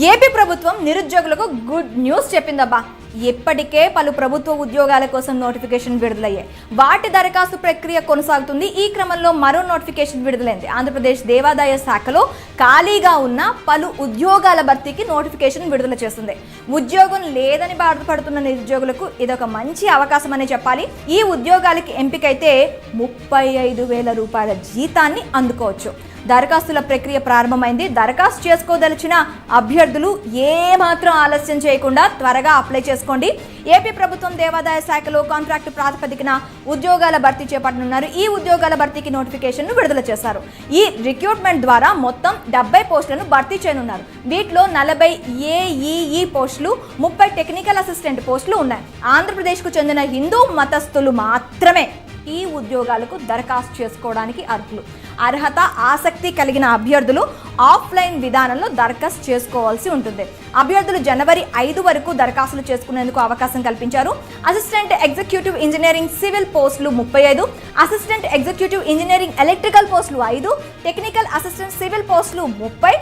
AP ప్రభుత్వం నిరుద్యోగులకు good news చెప్పిందబ్బా. ఇప్పటికే పలు ప్రభుత్వ ఉద్యోగాల కోసం నోటిఫికేషన్ విడుదలయ్యాయి. వాటి దరఖాస్తు ప్రక్రియ కొనసాగుతుంది. ఈ క్రమంలో మరో నోటిఫికేషన్ విడుదలైంది. ఆంధ్రప్రదేశ్ దేవాదాయ శాఖలో ఖాళీగా ఉన్న పలు ఉద్యోగాల భర్తీకి నోటిఫికేషన్ విడుదల చేస్తుంది. ఉద్యోగం లేదని బాధపడుతున్న నిరుద్యోగులకు ఇదొక మంచి అవకాశం అనే చెప్పాలి. ఈ ఉద్యోగాలకి ఎంపికైతే ముప్పై ఐదు వేల రూపాయల జీతాన్ని అందుకోవచ్చు. దరఖాస్తుల ప్రక్రియ ప్రారంభమైంది. దరఖాస్తు చేసుకోదలిచిన అభ్యర్థులు ఏమాత్రం ఆలస్యం చేయకుండా త్వరగా అప్లై చేసుకోండి. ఏపీ ప్రభుత్వం దేవాదాయ శాఖలో కాంట్రాక్టు ప్రాతిపదికన ఉద్యోగాల భర్తీ చేపట్టనున్నారు. ఈ ఉద్యోగాల భర్తీకి నోటిఫికేషన్ను విడుదల చేశారు. ఈ రిక్రూట్మెంట్ ద్వారా మొత్తం డెబ్బై పోస్టులను భర్తీ చేయనున్నారు. వీటిలో నలభై ఏఈఈ పోస్టులు ముప్పై టెక్నికల్ అసిస్టెంట్ పోస్టులు ఉన్నాయి. ఆంధ్రప్రదేశ్కు చెందిన హిందూ మతస్థులు మాత్రమే ఈ ఉద్యోగాలకు దరఖాస్తు చేసుకోవడానికి అర్హులు. అర్హత ఆసక్తి కలిగిన అభ్యర్థులు ఆఫ్లైన్ విధానంలో దరఖాస్తు చేసుకోవాల్సి ఉంటుంది. అభ్యర్థులు జనవరి ఐదు వరకు దరఖాస్తులు చేసుకునేందుకు అవకాశం కల్పించారు. అసిస్టెంట్ ఎగ్జిక్యూటివ్ ఇంజనీరింగ్ సివిల్ పోస్టులు ముప్పై ఐదు అసిస్టెంట్ ఎగ్జిక్యూటివ్ ఇంజనీరింగ్ ఎలక్ట్రికల్ పోస్టులు ఐదు టెక్నికల్ అసిస్టెంట్ సివిల్ పోస్టులు ముప్పై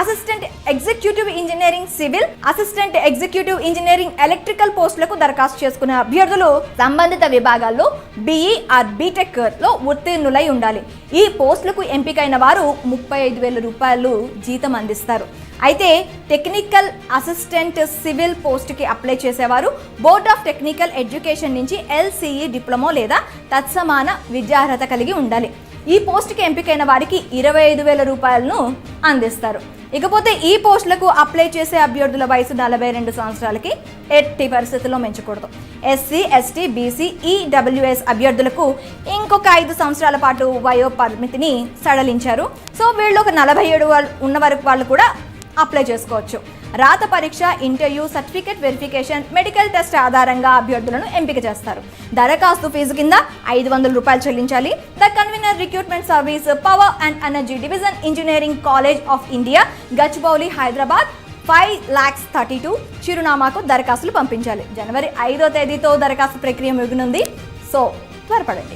assistant executive engineering civil assistant executive engineering electrical పోస్టులకు దరఖాస్తు చేసుకునే అభ్యర్థులు సంబంధిత విభాగాల్లో బిఈ ఆర్ బీటెక్లో ఉత్తీర్ణులై ఉండాలి. ఈ పోస్టులకు ఎంపికైన వారు ముప్పై ఐదు వేల రూపాయలు జీతం అందిస్తారు. అయితే టెక్నికల్ అసిస్టెంట్ సివిల్ పోస్ట్కి అప్లై చేసేవారు బోర్డ్ ఆఫ్ టెక్నికల్ ఎడ్యుకేషన్ నుంచి ఎల్సిఈ డిప్లొమా లేదా తత్సమాన విద్యార్హత కలిగి ఉండాలి. ఈ పోస్ట్కి ఎంపికైన వారికి ఇరవై ఐదు వేల రూపాయలను అందిస్తారు. ఇకపోతే ఈ పోస్టులకు అప్లై చేసే అభ్యర్థుల వయసు నలభై రెండు సంవత్సరాలకి ఎట్టి పరిస్థితుల్లో మెచ్చకూడదు ఎస్సీ ఎస్టీ బీసీ ఈడబ్ల్యూఎస్ అభ్యర్థులకు ఇంకొక ఐదు సంవత్సరాల పాటు వయో పరిమితిని సడలించారు. సో వీళ్ళు ఒక నలభై ఏడు వాళ్ళు ఉన్న వరకు వాళ్ళు కూడా అప్లై చేసుకోవచ్చు. రాత పరీక్ష interview certificate verification medical test ఆధారంగా అభ్యర్థులను ఎంపిక చేస్తారు. దరఖాస్తు ఫీజు కింద ఐదు వందల రూపాయలు చెల్లించాలి. The recruitment service power and energy division engineering college of India Gachibowli Hyderabad five lakhs thirty two చిరునామాకు దరఖాస్తులు పంపించాలి. జనవరి ఐదో తేదీతో దరఖాస్తు ప్రక్రియ ముగినుంది సో త్వరపడండి.